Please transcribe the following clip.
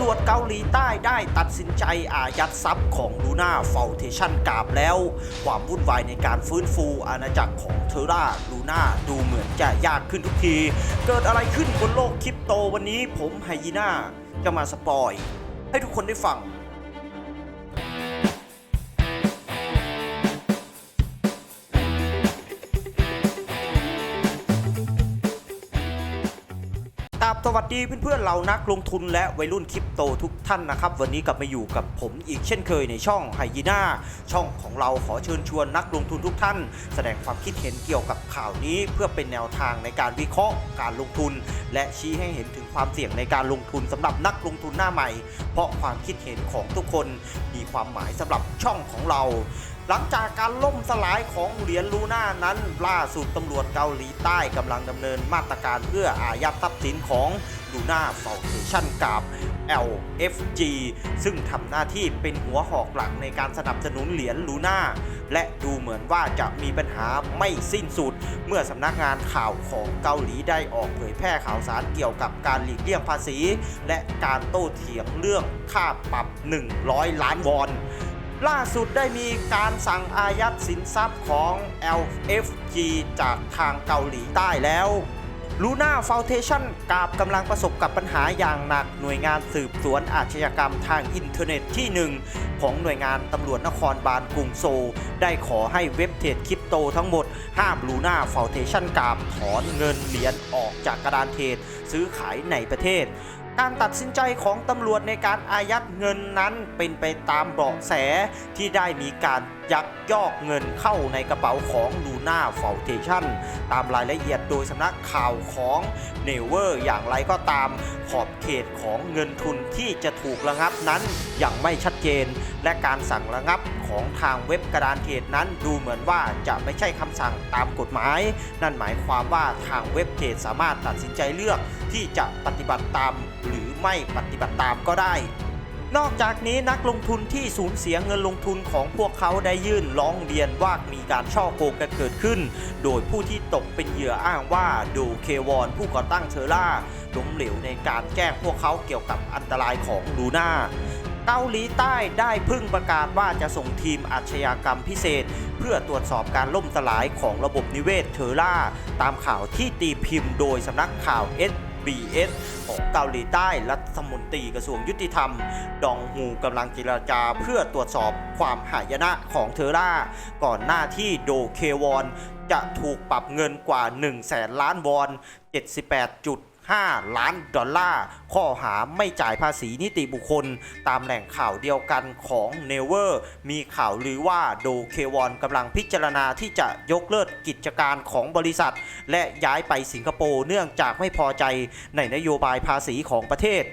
ำรวจเกาหลีใต้ได้ตัดสินใจอายัดทรัพย์ของลูน่าฟลเทชันกาบแล้ว ความวุ่นวายในการฟื้นฟูอาณาจักรของเทอร่าลูน่าดูเหมือนจะยากขึ้นทุกที เกิดอะไรขึ้นบนโลกคริปโตวันนี้ผมไฮยีน่าจะมาสปอย ให้ทุกคนได้ฟัง สวัสดีเพื่อนๆเรานักลงทุนและวัยรุ่นคริปโตทุกท่านนะครับ วันนี้กลับมาอยู่กับผมอีกเช่นเคยในช่องไฮยีน่าช่องของเราขอเชิญชวนนักลงทุนทุกท่าน แสดงความคิดเห็นเกี่ยวกับข่าวนี้ เพื่อเป็นแนวทางในการวิเคราะห์การลงทุน และชี้ให้เห็นถึงความเสี่ยงในการลงทุนสำหรับนักลงทุนหน้าใหม่ เพราะความคิดเห็นของทุกคนมีความหมายสำหรับช่องของเรา หลังจากการล่มสลายของเหรียญลูน่านั้น ล่าสุดตำรวจเกาหลีใต้กำลังดำเนินมาตรการเพื่ออายัดทรัพย์สินของลูน่าฟ u วเ a ชั่นกับ LFG ซึ่งทำหน้าที่เป็นหัวหอกหลักในการสนับสนุนเหรียญลูน่าและดูเหมือนว่าจะมีปัญหาไม่สิ้นสุด เมื่อสำนักงานข่าวของเกาหลีได้ออกเผยแพร่ข่าวสารเกี่ยวกับการหลีกเลี่ยงภาษี และการโต้เถียงเรื่องค่าปรับ 100 ล้านวอน ล่าสุดได้มีการสั่งอายัดสินทรัพย์ของ LFG จากทางเกาหลีใต้แล้วลูน่าฟ u วเทชันกาบกำลังประสบกับปัญหาอย่างหนักหน่วยงานสืบสวนอาชญากรรมทางอินเทอร์เน็ตที่หนึ่งของหน่วยงานตำรวจนครบาลกรุงโซ ได้ขอให้เว็บเทรดคริปโตทั้งหมด ห้ามลูน่าฟ u วเทชันกาบถอนเงินเหรียญออกจากกระดานเทรดซื้อขายในประเทศ การตัดสินใจของตำรวจในการอายัดเงินนั้นเป็นไปตามเบาะแสที่ได้มีการยักยอกเงินเข้าในกระเป๋าของลูน่าฟ u วเทชันตามรายละเอียดโดยสำนักข่าวของเนเวอร์อย่างไรก็ตามขอบเขตของเงินทุนที่จะถูกระงับนั้นยังไม่ชัดเจน และการสั่งระงับ ของทางเว็บกระดานเทรดนั้นดูเหมือนว่าจะไม่ใช่คำสั่งตามกฎหมาย นั่นหมายความว่าทางเว็บเทรดสามารถตัดสินใจเลือกที่จะปฏิบัติตาม หรือไม่ปฏิบัติตามก็ได้นอกจากนี้นักลงทุนที่สูญเสียเงินลงทุนของพวกเขาได้ยื่นร้องเรียนว่ามีการช่อโกงกันเกิดขึ้น โดยผู้ที่ตกเป็นเหยื่ออ้างว่าดูเควอนผู้ก่อตั้งเทอร่าล้มเหลวในการแจ้งพวกเขาเกี่ยวกับอันตรายของลูน่า เกาหลีใต้ได้พึ่งประกาศว่าจะส่งทีมอาชญากรรมพิเศษ เพื่อตรวจสอบการล่มสลายของระบบนิเวศเทอร่า ตามข่าวที่ตีพิมพ์โดยสำนักข่าว SBS ของเกาหลีใต้รัฐมนตรีกระทรวงยุติธรรม ดองฮูกำลังเจรจาเพื่อตรวจสอบความหายนะของเทอร่า ก่อนหน้าที่โดเค วอน จะถูกปรับเงินกว่า 1 0 0 0 0แสนล้านวอน 78จุด 5 ล้านดอลลาร์ข้อหาไม่จ่ายภาษีนิติบุคคล ตามแหล่งข่าวเดียวกันของเนเวอร์มีข่าวลือว่าโดเควอนกำลังพิจารณาที่จะยกเลิกกิจการของบริษัท และย้ายไปสิงคโปร์เนื่องจากไม่พอใจในนโยบายภาษีของประเทศ